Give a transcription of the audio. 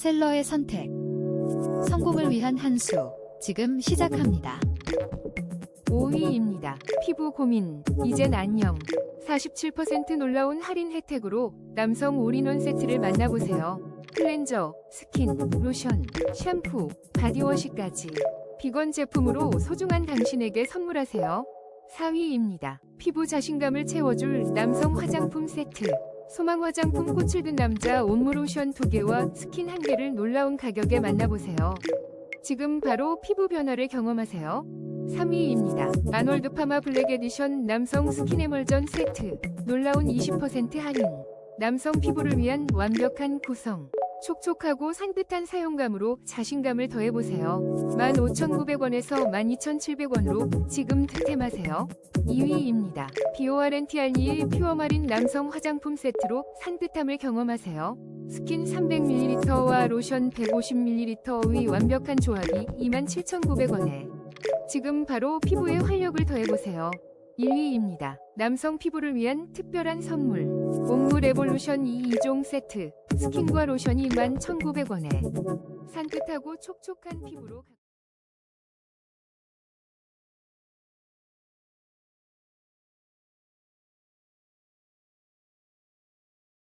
셀러의 선택. 성공을 위한 한 수. 지금 시작합니다. 5위입니다. 피부 고민, 이젠 안녕. 47% 놀라운 할인 혜택으로 남성 올인원 세트를 만나보세요. 클렌저, 스킨, 로션, 샴푸, 바디워시까지. 비건 제품으로 소중한 당신에게 선물하세요. 4위입니다. 피부 자신감을 채워줄 남성 화장품 세트. 소망 화장품 꽃을 든 남자 온무 로션 2개와 스킨 1개를 놀라운 가격에 만나보세요. 지금 바로 피부 변화를 경험하세요. 3위입니다. 아놀드 파마 블랙 에디션 남성 스킨 에멀전 세트. 놀라운 20% 할인. 남성 피부를 위한 완벽한 구성. 촉촉하고 산뜻한 사용감으로 자신감을 더해보세요. 15,900원에서 12,700원으로 지금 득템하세요. 2위입니다. 비오아렌티알니의 퓨어마린 남성 화장품 세트로 산뜻함을 경험하세요. 스킨 300ml와 로션 150ml의 완벽한 조합이 27,900원에 지금 바로 피부에 활력을 더해보세요. 1위입니다. 남성 피부를 위한 특별한 선물. 옥무 레볼루션 2 2종 세트. 스킨과 로션이 11,900원에 산뜻하고 촉촉한 피부로